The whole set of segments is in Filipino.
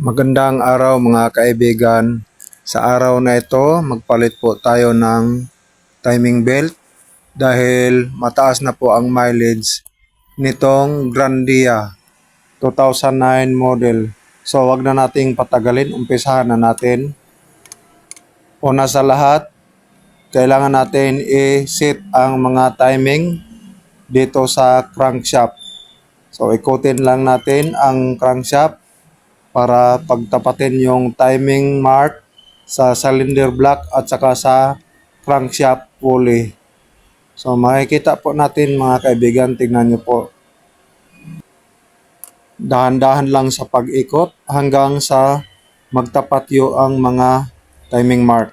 Magandang araw mga kaibigan. Sa araw na ito, magpalit po tayo ng timing belt dahil mataas na po ang mileage nitong Grandia 2009 model. So wag na nating patagalin, umpisahan na natin. Una sa lahat, kailangan natin i-set ang mga timing dito sa crankshaft. So ikutin lang natin ang crankshaft para pagtapatin yung timing mark sa cylinder block at saka sa crankshaft pulley. So makikita po natin mga kaibigan, tingnan nyo po. Dahan-dahan lang sa pag-ikot hanggang sa magtapat yung ang mga timing mark.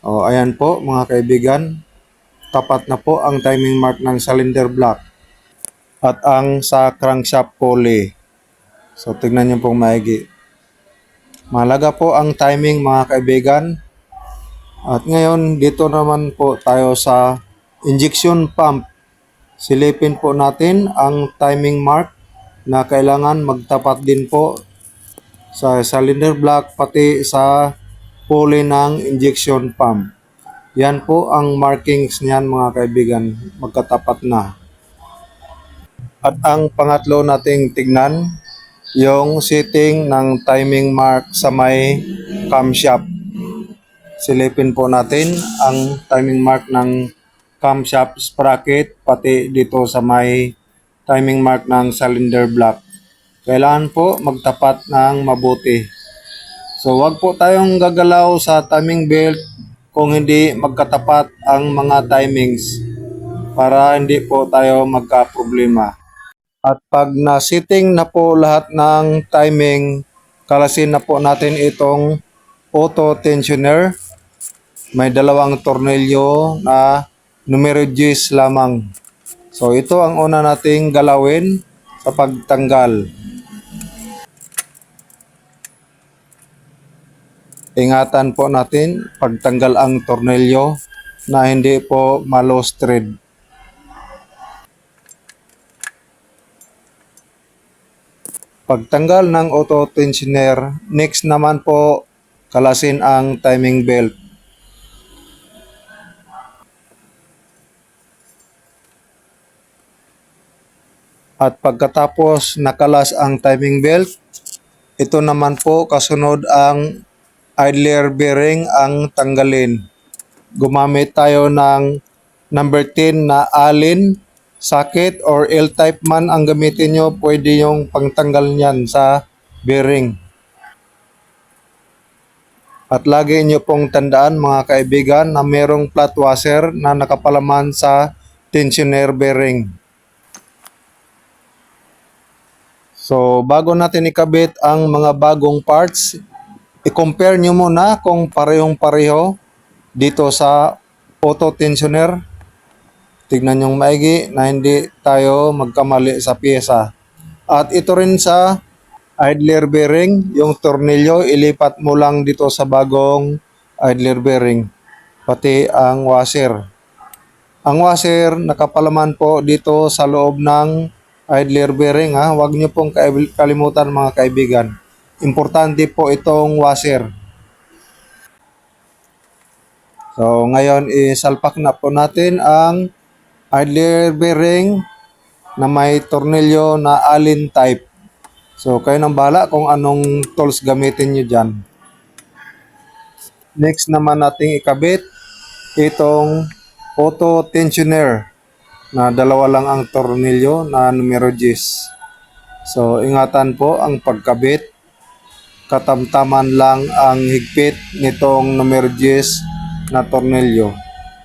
O ayan po mga kaibigan, tapat na po ang timing mark ng cylinder block at ang sa crankshaft pulley. So tignan niyo pong maigi. Malaga po ang timing mga kaibigan. At ngayon dito naman po tayo sa injection pump. Silipin po natin ang timing mark na kailangan magtapat din po sa cylinder block pati sa pulley ng injection pump. Yan po ang markings niyan mga kaibigan, magkatapat na. At ang pangatlo nating tignan, yung setting ng timing mark sa may camshaft. Silipin po natin ang timing mark ng camshaft sprocket pati dito sa may timing mark ng cylinder block. Kailangan po magtapat ng mabuti. So wag po tayong gagalaw sa timing belt kung hindi magkatapat ang mga timings para hindi po tayo magka-problema. At pag na-setting na po lahat ng timing, kalasin na po natin itong auto tensioner. May dalawang tornilyo na numero 10 lamang. So ito ang una nating galawin sa pagtanggal. Ingatan po natin pagtanggal ang tornilyo na hindi po malos thread. Pagtanggal ng auto tensioner, next naman po kalasin ang timing belt. At pagkatapos nakalas ang timing belt, ito naman po kasunod ang idler bearing ang tanggalin. Gumamit tayo ng number 10 na Allen socket or L-type man ang gamitin nyo, pwede yung pangtanggal niyan sa bearing. At lagi nyo pong tandaan mga kaibigan na merong flat washer na nakapalaman sa tensioner bearing. So, bago natin ikabit ang mga bagong parts, i-compare nyo muna kung parehong-pareho dito sa auto tensioner. Tignan yung maigi na hindi tayo magkamali sa pyesa. At ito rin sa idler bearing, yung tornilyo, ilipat mo lang dito sa bagong idler bearing. Pati ang washer. Ang washer, nakapalaman po dito sa loob ng idler bearing ha. Huwag niyo pong kalimutan mga kaibigan. Importante po itong washer. So ngayon isalpak na po natin ang idler bearing na may tornilyo na Allen type. So kayo nang bahala kung anong tools gamitin nyo dyan. Next naman nating ikabit itong auto tensioner na dalawa lang ang tornilyo na numero 10. So, ingatan po ang pagkabit. Katamtaman lang ang higpit nitong numero 10 na tornilyo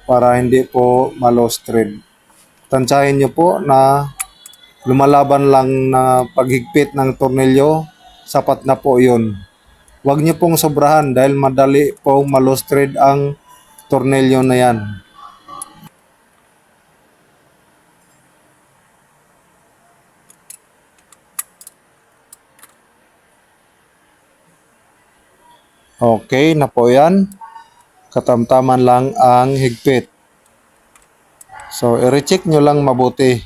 para hindi po malos thread. Tansyahin nyo po na lumalaban lang na paghigpit ng tornilyo, sapat na po yun. Huwag nyo pong sobrahan dahil madali pong malos thread ang tornilyo na yan. Okay na po yan. Katamtaman lang ang higpit. So, i-recheck nyo lang mabuti.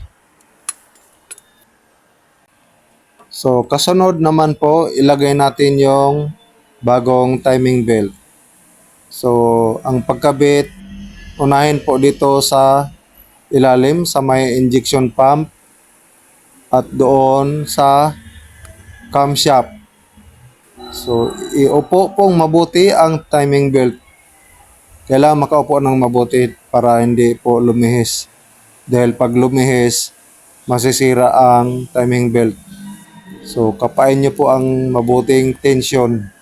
So, kasunod naman po, ilagay natin yung bagong timing belt. So, ang pagkabit, unahin po dito sa ilalim sa may injection pump at doon sa camshaft. So, iupo pong mabuti ang timing belt. Kailangan makaupo ng mabuti para hindi po lumihis. Dahil pag lumihis, masisira ang timing belt. So, kapain nyo po ang mabuting tension.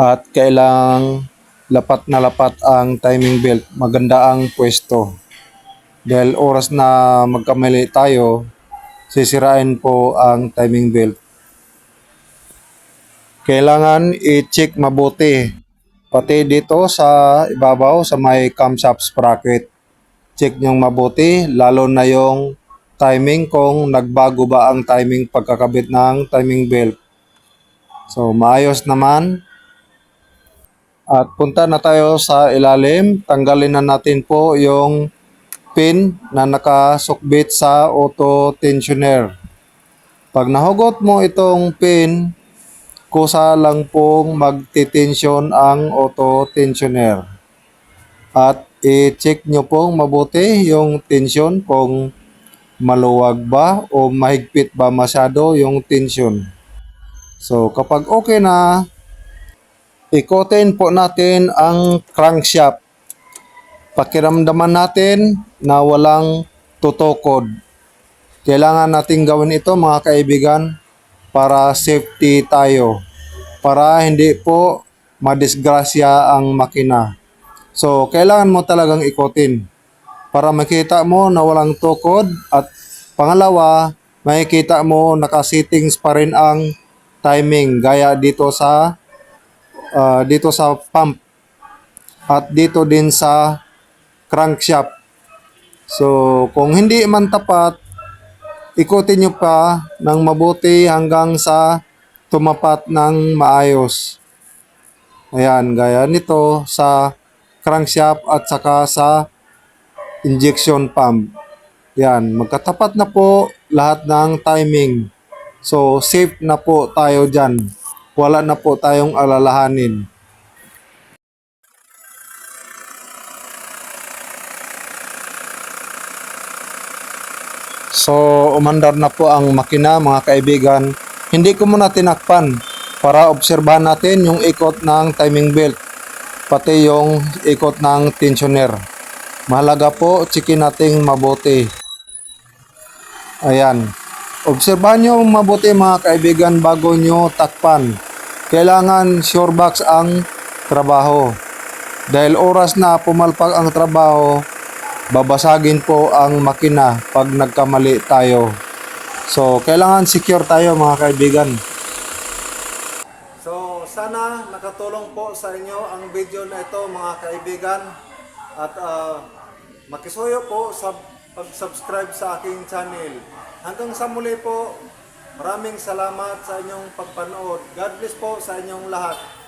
At kailang lapat na lapat ang timing belt. Maganda ang pwesto. Dahil oras na magkamali tayo, sisirain po ang timing belt. Kailangan i-check mabuti. Pati dito sa ibabaw sa may camshaft sprocket. Check nyo mabuti, lalo na yung timing kung nagbago ba ang timing pagkakabit ng timing belt. So, maayos naman. At punta na tayo sa ilalim. Tanggalin na natin po yung pin na nakasukbit sa auto tensioner. Pag nahugot mo itong pin, kusa lang pong magtitensyon ang auto tensioner. At i-check nyo pong mabuti yung tension kung maluwag ba o mahigpit ba masyado yung tension. So kapag okay na, ikotin po natin ang crankshaft. Pakiramdaman natin na walang tutokod. Kailangan natin gawin ito mga kaibigan para safety tayo. Para hindi po madisgrasya ang makina. So, kailangan mo talagang ikotin para makita mo na walang tukod at pangalawa, makikita mo naka-settings pa rin ang timing gaya dito sa ah, dito sa pump at dito din sa crankshaft. So, kung hindi man tapat, ikutin nyo pa ng mabuti hanggang sa tumapat ng maayos. Ayan, gaya nito sa crankshaft at saka sa injection pump. Yan, magkatapat na po lahat ng timing. So, safe na po tayo dyan. Wala na po tayong alalahanin. So, umandar na po ang makina mga kaibigan. Hindi ko muna tinakpan para obserbahan natin yung ikot ng timing belt pati yung ikot ng tensioner. Mahalaga po, chikin nating mabuti. Ayan. Obserbahan nyo mabuti mga kaibigan bago nyo takpan. Kailangan sure box ang trabaho. Dahil oras na pumalpak ang trabaho, babasagin po ang makina pag nagkamali tayo. So, kailangan secure tayo mga kaibigan. So, sana nakatulong po sa inyo ang video na ito mga kaibigan. At ah, makisuyo po sa pag-subscribe sa aking channel. Hanggang sa muli po, maraming salamat sa inyong pagpanood. God bless po sa inyong lahat.